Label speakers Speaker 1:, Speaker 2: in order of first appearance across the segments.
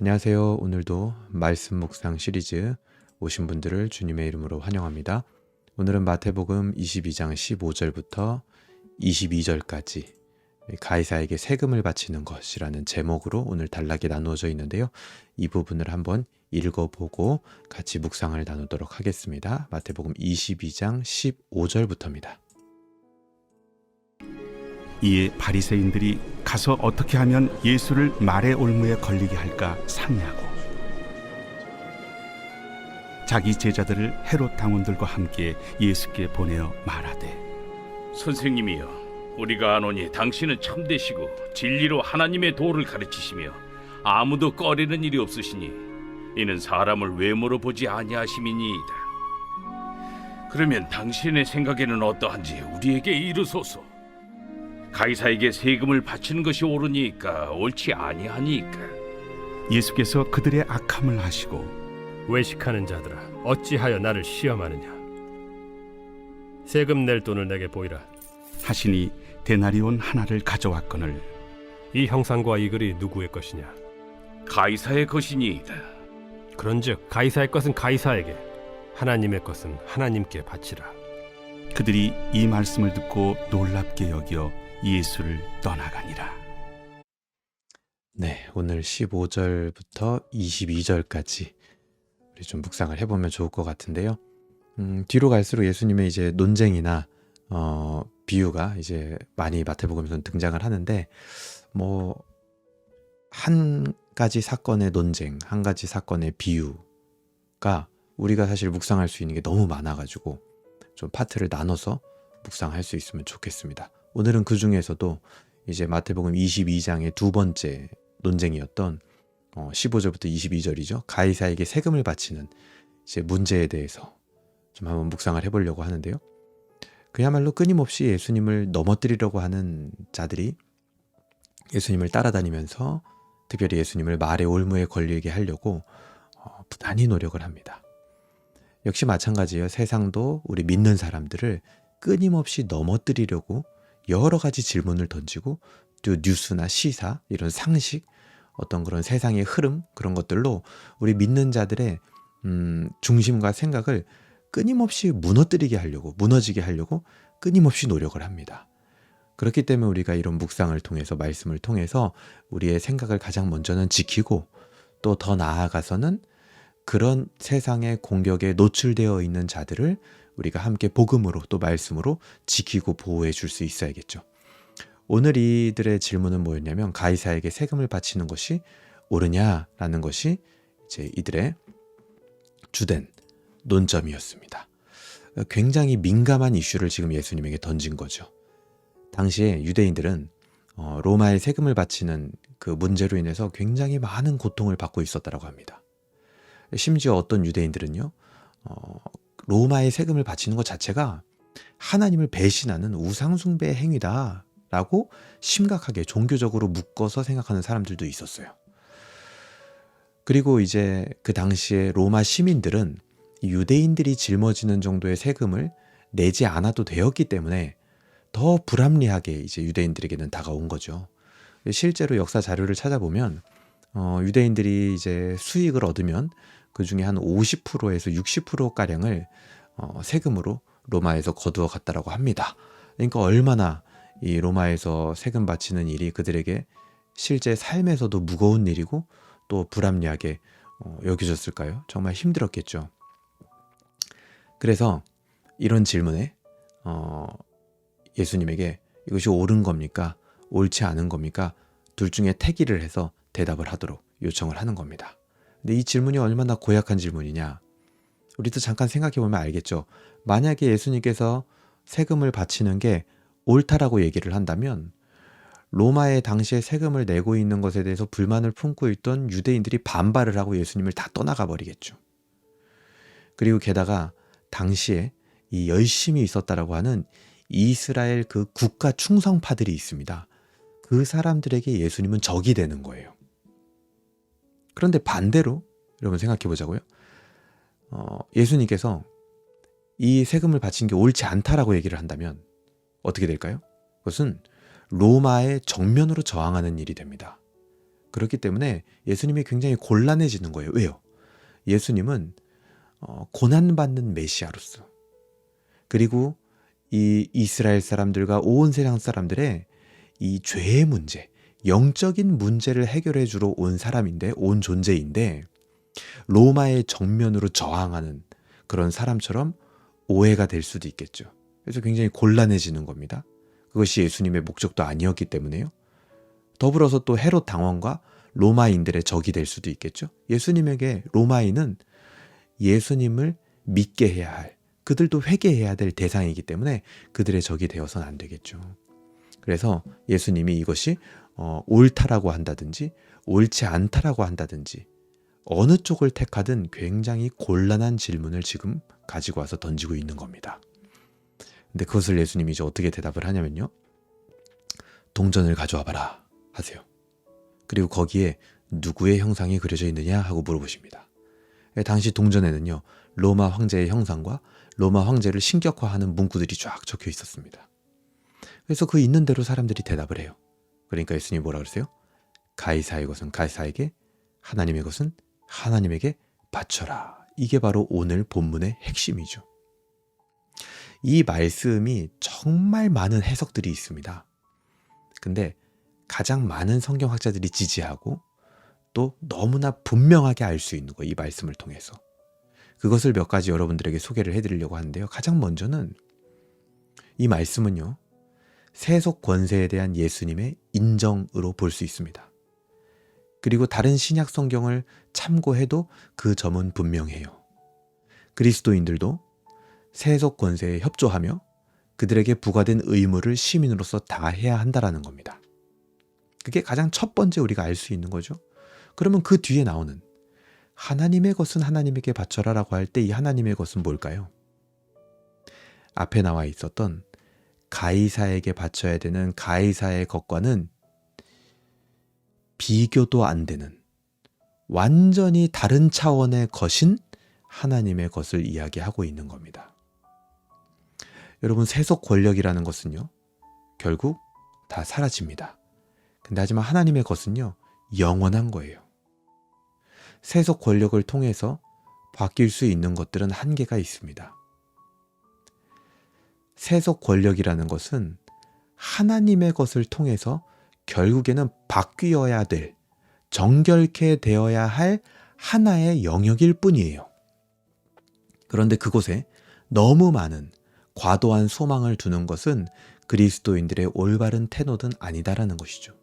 Speaker 1: 안녕하세요. 오늘도 말씀 묵상 시리즈 오신 분들을 주님의 이름으로 환영합니다. 오늘은 마태복음 22장 15절부터 22절까지 가이사에게 세금을 바치는 것이라는 제목으로 오늘 단락이 나누어져 있는데요. 이 부분을 한번 읽어보고 같이 묵상을 나누도록 하겠습니다. 마태복음 22장 15절부터입니다.
Speaker 2: 이에 바리새인들이 가서 어떻게 하면 예수를 말의 올무에 걸리게 할까 상의하고 자기 제자들을 헤롯 당원들과 함께 예수께 보내어 말하되
Speaker 3: 선생님이여 우리가 아노니 당신은 참되시고 진리로 하나님의 도를 가르치시며 아무도 꺼리는 일이 없으시니 이는 사람을 외모로 보지 아니하심이니이다. 그러면 당신의 생각에는 어떠한지 우리에게 이르소서 가이사에게 세금을 바치는 것이 옳으니까 옳지 아니하니까.
Speaker 2: 예수께서 그들의 악함을 하시고
Speaker 4: 외식하는 자들아 어찌하여 나를 시험하느냐? 세금 낼 돈을 내게 보이라.
Speaker 2: 하시니 데나리온 하나를 가져왔거늘
Speaker 4: 이 형상과 이 글이 누구의 것이냐?
Speaker 3: 가이사의 것이니이다.
Speaker 4: 그런즉 가이사의 것은 가이사에게 하나님의 것은 하나님께 바치라.
Speaker 2: 그들이 이 말씀을 듣고 놀랍게 여겨 예수를 떠나가니라
Speaker 1: 네, 오늘 15절부터 22절까지 우리 좀 묵상을 해보면 좋을 것 같은데요. 음, 뒤로 갈수록 예수님의 이제 논쟁이나 어, 비유가 이제 많이 마태복음에서는 등장을 하는데 뭐 한 가지 사건의 논쟁, 한 가지 사건의 비유가 우리가 사실 묵상할 수 있는 게 너무 많아가지고 좀 파트를 나눠서 묵상할 수 있으면 좋겠습니다. 오늘은 그 중에서도 이제 마태복음 22장의 두 번째 논쟁이었던 어, 15절부터 22절이죠. 가이사에게 세금을 바치는 이제 문제에 대해서 좀 한번 묵상을 해보려고 하는데요. 그야말로 끊임없이 예수님을 넘어뜨리려고 하는 자들이 예수님을 따라다니면서 특별히 예수님을 말의 올무에 걸리게 하려고 어, 부단히 노력을 합니다. 역시 마찬가지예요. 세상도 우리 믿는 사람들을 끊임없이 넘어뜨리려고 여러 가지 질문을 던지고 또 뉴스나 시사 이런 상식 어떤 그런 세상의 흐름 그런 것들로 우리 믿는 자들의 음, 중심과 생각을 끊임없이 무너뜨리게 하려고 무너지게 하려고 끊임없이 노력을 합니다. 그렇기 때문에 우리가 이런 묵상을 통해서 말씀을 통해서 우리의 생각을 가장 먼저는 지키고 또 더 나아가서는 그런 세상의 공격에 노출되어 있는 자들을 우리가 함께 복음으로 또 말씀으로 지키고 보호해 줄 수 있어야겠죠. 오늘 이들의 질문은 뭐였냐면 가이사에게 세금을 바치는 것이 옳으냐라는 것이 이제 이들의 주된 논점이었습니다. 굉장히 민감한 이슈를 지금 예수님에게 던진 거죠. 당시에 유대인들은 어, 로마에 세금을 바치는 그 문제로 인해서 굉장히 많은 고통을 받고 있었다고 합니다. 심지어 어떤 유대인들은요, 어, 로마에 세금을 바치는 것 자체가 하나님을 배신하는 우상숭배의 행위다 라고 심각하게 종교적으로 묶어서 생각하는 사람들도 있었어요. 그리고 이제 그 당시에 로마 시민들은 유대인들이 짊어지는 정도의 세금을 내지 않아도 되었기 때문에 더 불합리하게 이제 유대인들에게는 다가온 거죠. 실제로 역사 자료를 찾아보면 어, 유대인들이 이제 수익을 얻으면 그 중에 한 50%에서 60% 가량을 어, 세금으로 로마에서 거두어 갔다라고 합니다. 그러니까 얼마나 이 로마에서 세금 바치는 일이 그들에게 실제 삶에서도 무거운 일이고 또 불합리하게 어, 여겨졌을까요? 정말 힘들었겠죠. 그래서 이런 질문에 어, 예수님에게 이것이 옳은 겁니까? 옳지 않은 겁니까? 둘 중에 택일을 해서 대답을 하도록 요청을 하는 겁니다. 근데 이 질문이 얼마나 고약한 질문이냐? 우리도 잠깐 생각해 보면 알겠죠. 만약에 예수님께서 세금을 바치는 게 옳다라고 얘기를 한다면 로마의 당시에 세금을 내고 있는 것에 대해서 불만을 품고 있던 유대인들이 반발을 하고 예수님을 다 떠나가 버리겠죠. 그리고 게다가 당시에 이 열심히 있었다라고 하는 이스라엘 그 국가 충성파들이 있습니다. 그 사람들에게 예수님은 적이 되는 거예요. 그런데 반대로 여러분 생각해 보자고요. 어, 예수님께서 이 세금을 바친 게 옳지 않다라고 얘기를 한다면 어떻게 될까요? 그것은 로마의 정면으로 저항하는 일이 됩니다. 그렇기 때문에 예수님이 굉장히 곤란해지는 거예요. 왜요? 예수님은 어, 고난받는 메시아로서 그리고 이 이스라엘 사람들과 온 세상 사람들의 이 죄의 문제, 영적인 문제를 해결해 주러 온 사람인데, 온 존재인데, 로마의 정면으로 저항하는 그런 사람처럼 오해가 될 수도 있겠죠. 그래서 굉장히 곤란해지는 겁니다. 그것이 예수님의 목적도 아니었기 때문에요. 더불어서 또 헤롯 당원과 로마인들의 적이 될 수도 있겠죠. 예수님에게 로마인은 예수님을 믿게 해야 할, 그들도 회개해야 될 대상이기 때문에 그들의 적이 되어서는 안 되겠죠. 그래서 예수님이 이것이 어, 옳다라고 한다든지 옳지 않다라고 한다든지 어느 쪽을 택하든 굉장히 곤란한 질문을 지금 가지고 와서 던지고 있는 겁니다. 근데 그것을 예수님이 이제 어떻게 대답을 하냐면요. 동전을 가져와 봐라 하세요. 그리고 거기에 누구의 형상이 그려져 있느냐 하고 물어보십니다. 예, 당시 동전에는요. 로마 황제의 형상과 로마 황제를 신격화하는 문구들이 쫙 적혀 있었습니다. 그래서 그 있는 대로 사람들이 대답을 해요. 그러니까 예수님이 뭐라 그러세요? 가이사의 것은 가이사에게 하나님의 것은 하나님에게 바쳐라. 이게 바로 오늘 본문의 핵심이죠. 이 말씀이 정말 많은 해석들이 있습니다. 근데 가장 많은 성경학자들이 지지하고 또 너무나 분명하게 알 수 있는 거, 이 말씀을 통해서. 그것을 몇 가지 여러분들에게 소개를 해드리려고 하는데요. 가장 먼저는 이 말씀은요, 세속 권세에 대한 예수님의 인정으로 볼 수 있습니다. 그리고 다른 신약 성경을 참고해도 그 점은 분명해요. 그리스도인들도 세속 권세에 협조하며 그들에게 부과된 의무를 시민으로서 다해야 한다라는 겁니다. 그게 가장 첫 번째 우리가 알 수 있는 거죠. 그러면 그 뒤에 나오는 하나님의 것은 하나님에게 바쳐라라고 할 때 이 하나님의 것은 뭘까요? 앞에 나와 있었던 가이사에게 바쳐야 되는 가이사의 것과는 비교도 안 되는 완전히 다른 차원의 것인 하나님의 것을 이야기하고 있는 겁니다. 여러분, 세속 권력이라는 것은요, 결국 다 사라집니다. 근데 하지만 하나님의 것은요, 영원한 거예요. 세속 권력을 통해서 바뀔 수 있는 것들은 한계가 있습니다. 세속 권력이라는 것은 하나님의 것을 통해서 결국에는 바뀌어야 될, 정결케 되어야 할 하나의 영역일 뿐이에요. 그런데 그곳에 너무 많은 과도한 소망을 두는 것은 그리스도인들의 올바른 태도는 아니다라는 것이죠.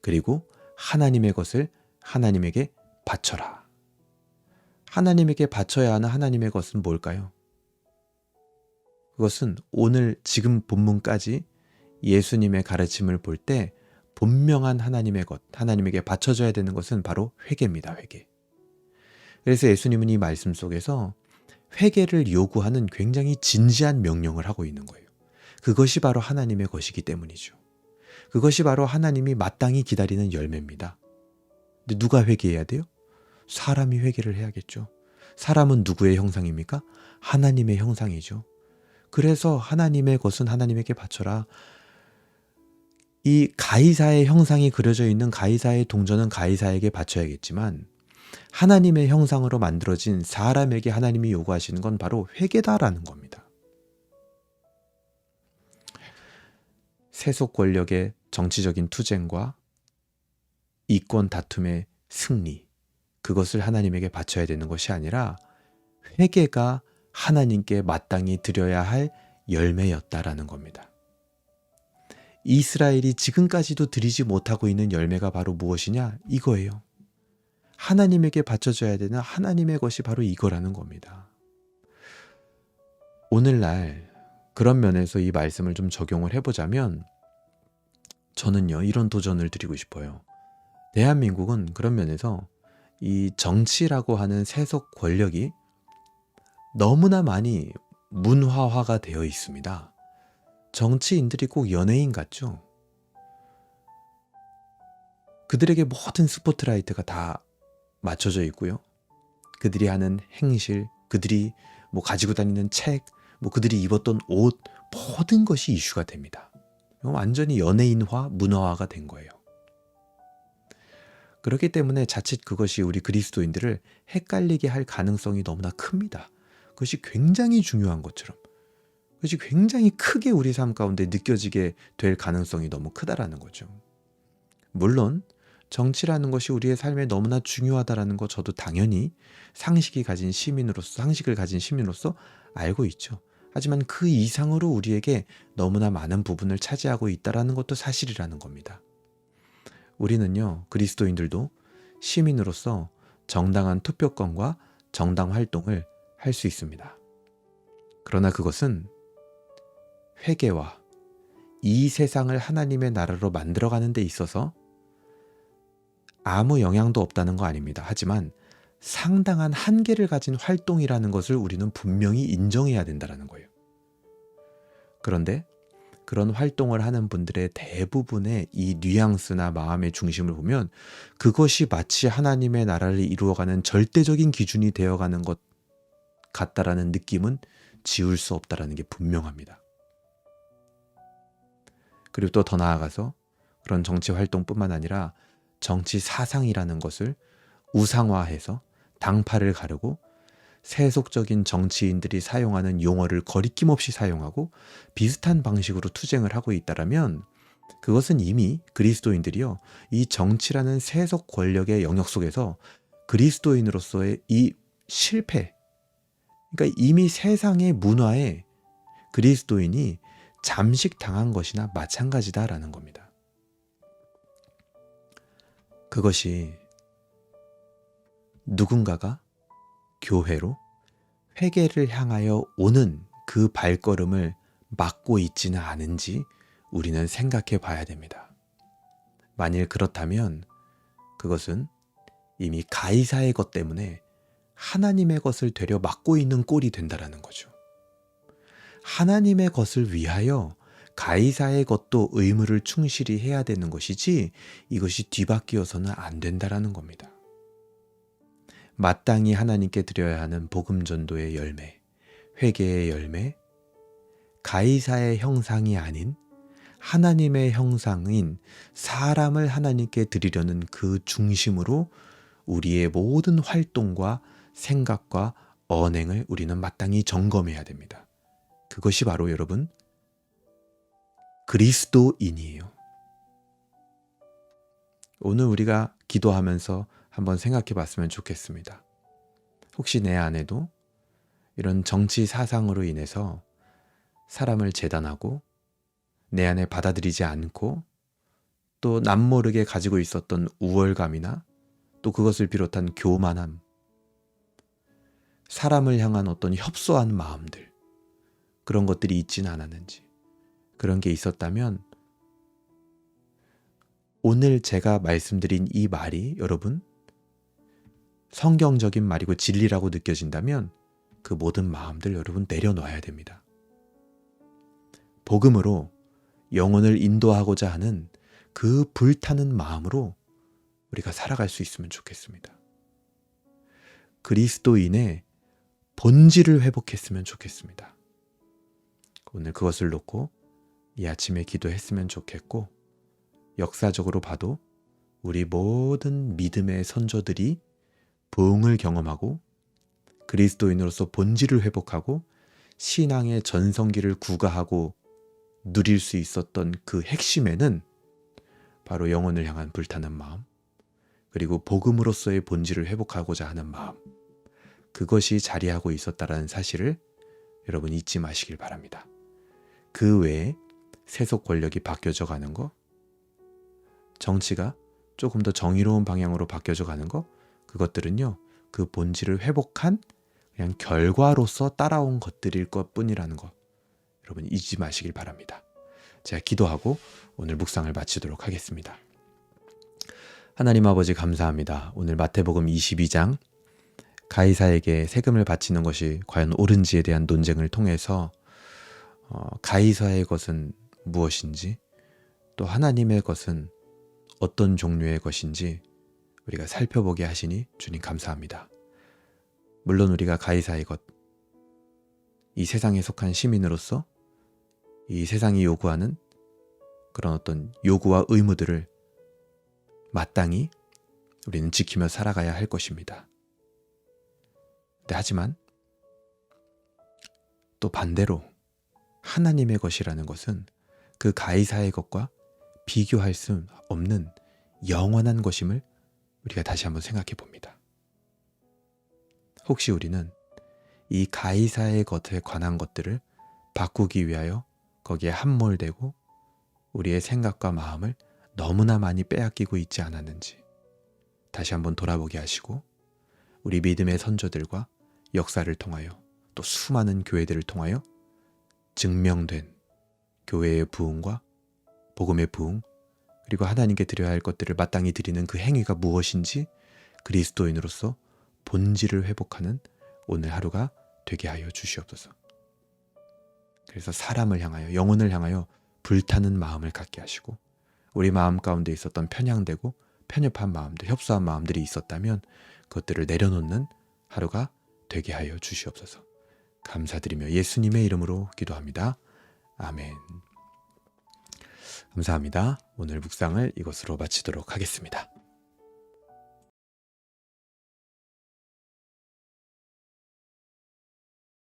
Speaker 1: 그리고 하나님의 것을 하나님에게 바쳐라. 하나님에게 바쳐야 하는 하나님의 것은 뭘까요? 그것은 오늘 지금 본문까지 예수님의 가르침을 볼 때 분명한 하나님의 것, 하나님에게 바쳐져야 되는 것은 바로 회개입니다, 회개. 그래서 예수님은 이 말씀 속에서 회개를 요구하는 굉장히 진지한 명령을 하고 있는 거예요. 그것이 바로 하나님의 것이기 때문이죠. 그것이 바로 하나님이 마땅히 기다리는 열매입니다. 근데 누가 회개해야 돼요? 사람이 회개를 해야겠죠. 사람은 누구의 형상입니까? 하나님의 형상이죠. 그래서 하나님의 것은 하나님에게 바쳐라. 이 가이사의 형상이 그려져 있는 가이사의 동전은 가이사에게 바쳐야겠지만 하나님의 형상으로 만들어진 사람에게 하나님이 요구하시는 건 바로 회개다라는 겁니다. 세속 권력의 정치적인 투쟁과 이권 다툼의 승리, 그것을 하나님에게 바쳐야 되는 것이 아니라 회개가 하나님께 마땅히 드려야 할 열매였다라는 겁니다. 이스라엘이 지금까지도 드리지 못하고 있는 열매가 바로 무엇이냐? 이거예요. 하나님에게 바쳐져야 되는 하나님의 것이 바로 이거라는 겁니다. 오늘날 그런 면에서 이 말씀을 좀 적용을 해보자면 저는요, 이런 도전을 드리고 싶어요. 대한민국은 그런 면에서 이 정치라고 하는 세속 권력이 너무나 많이 문화화가 되어 있습니다. 정치인들이 꼭 연예인 같죠? 그들에게 모든 스포트라이트가 다 맞춰져 있고요. 그들이 하는 행실, 그들이 뭐 가지고 다니는 책, 뭐 그들이 입었던 옷, 모든 것이 이슈가 됩니다. 완전히 연예인화, 문화화가 된 거예요. 그렇기 때문에 자칫 그것이 우리 그리스도인들을 헷갈리게 할 가능성이 너무나 큽니다. 그것이 굉장히 중요한 것처럼. 그것이 굉장히 크게 우리 삶 가운데 느껴지게 될 가능성이 너무 크다라는 거죠. 물론 정치라는 것이 우리의 삶에 너무나 중요하다라는 거 저도 당연히 상식이 가진 시민으로서 상식을 가진 시민으로서 알고 있죠. 하지만 그 이상으로 우리에게 너무나 많은 부분을 차지하고 있다라는 것도 사실이라는 겁니다. 우리는요, 그리스도인들도 시민으로서 정당한 투표권과 정당 활동을 할 수 있습니다. 그러나 그것은 회개와 이 세상을 하나님의 나라로 만들어가는 데 있어서 아무 영향도 없다는 거 아닙니다. 하지만 상당한 한계를 가진 활동이라는 것을 우리는 분명히 인정해야 된다는 거예요. 그런데 그런 활동을 하는 분들의 대부분의 이 뉘앙스나 마음의 중심을 보면 그것이 마치 하나님의 나라를 이루어가는 절대적인 기준이 되어가는 것 같다라는 느낌은 지울 수 없다라는 게 분명합니다. 그리고 또 더 나아가서 그런 정치 활동뿐만 아니라 정치 사상이라는 것을 우상화해서 당파를 가르고 세속적인 정치인들이 사용하는 용어를 거리낌 없이 사용하고 비슷한 방식으로 투쟁을 하고 있다라면 그것은 이미 그리스도인들이요 이 정치라는 세속 권력의 영역 속에서 그리스도인으로서의 이 실패 그러니까 이미 세상의 문화에 그리스도인이 잠식 당한 것이나 마찬가지다라는 겁니다. 그것이 누군가가 교회로 회개를 향하여 오는 그 발걸음을 막고 있지는 않은지 우리는 생각해 봐야 됩니다. 만일 그렇다면 그것은 이미 가이사의 것 때문에 하나님의 것을 되려 막고 있는 꼴이 된다라는 거죠. 하나님의 것을 위하여 가이사의 것도 의무를 충실히 해야 되는 것이지 이것이 뒤바뀌어서는 안 된다라는 겁니다. 마땅히 하나님께 드려야 하는 복음 전도의 열매, 회개의 열매, 가이사의 형상이 아닌 하나님의 형상인 사람을 하나님께 드리려는 그 중심으로 우리의 모든 활동과 생각과 언행을 우리는 마땅히 점검해야 됩니다. 그것이 바로 여러분 그리스도인이에요. 오늘 우리가 기도하면서 한번 생각해 봤으면 좋겠습니다. 혹시 내 안에도 이런 정치 사상으로 인해서 사람을 재단하고 내 안에 받아들이지 않고 또 남모르게 가지고 있었던 우월감이나 또 그것을 비롯한 교만함, 사람을 향한 어떤 협소한 마음들, 그런 것들이 있지는 않았는지, 그런 게 있었다면 오늘 제가 말씀드린 이 말이 여러분 성경적인 말이고 진리라고 느껴진다면 그 모든 마음들 여러분 내려놔야 됩니다. 복음으로 영혼을 인도하고자 하는 그 불타는 마음으로 우리가 살아갈 수 있으면 좋겠습니다. 그리스도인의 본질을 회복했으면 좋겠습니다. 오늘 그것을 놓고 이 아침에 기도했으면 좋겠고 역사적으로 봐도 우리 모든 믿음의 선조들이 부흥을 경험하고 그리스도인으로서 본질을 회복하고 신앙의 전성기를 구가하고 누릴 수 있었던 그 핵심에는 바로 영혼을 향한 불타는 마음, 그리고 복음으로서의 본질을 회복하고자 하는 마음, 그것이 자리하고 있었다라는 사실을 여러분 잊지 마시길 바랍니다. 그 외에 세속 권력이 바뀌어져 가는 거, 정치가 조금 더 정의로운 방향으로 바뀌어져 가는 거, 그것들은요, 그 본질을 회복한 그냥 결과로서 따라온 것들일 것 뿐이라는 거, 여러분 잊지 마시길 바랍니다. 제가 기도하고 오늘 묵상을 마치도록 하겠습니다. 하나님 아버지 감사합니다. 오늘 마태복음 22장 가이사에게 세금을 바치는 것이 과연 옳은지에 대한 논쟁을 통해서 어, 가이사의 것은 무엇인지 또 하나님의 것은 어떤 종류의 것인지 우리가 살펴보게 하시니 주님 감사합니다. 물론 우리가 가이사의 것, 이 세상에 속한 시민으로서 이 세상이 요구하는 그런 어떤 요구와 의무들을 마땅히 우리는 지키며 살아가야 할 것입니다. 네, 하지만 또 반대로 하나님의 것이라는 것은 그 가이사의 것과 비교할 수 없는 영원한 것임을 우리가 다시 한번 생각해 봅니다. 혹시 우리는 이 가이사의 것에 관한 것들을 바꾸기 위하여 거기에 함몰되고 우리의 생각과 마음을 너무나 많이 빼앗기고 있지 않았는지 다시 한번 돌아보게 하시고 우리 믿음의 선조들과 역사를 통하여 또 수많은 교회들을 통하여 증명된 교회의 부흥과 복음의 부흥 그리고 하나님께 드려야 할 것들을 마땅히 드리는 그 행위가 무엇인지 그리스도인으로서 본질을 회복하는 오늘 하루가 되게 하여 주시옵소서. 그래서 사람을 향하여 영혼을 향하여 불타는 마음을 갖게 하시고 우리 마음 가운데 있었던 편향되고 편협한 마음들, 협소한 마음들이 있었다면 그것들을 내려놓는 하루가 되게 하여 주시옵소서. 감사드리며 예수님의 이름으로 기도합니다. 아멘. 감사합니다. 오늘 묵상을 이것으로 마치도록 하겠습니다.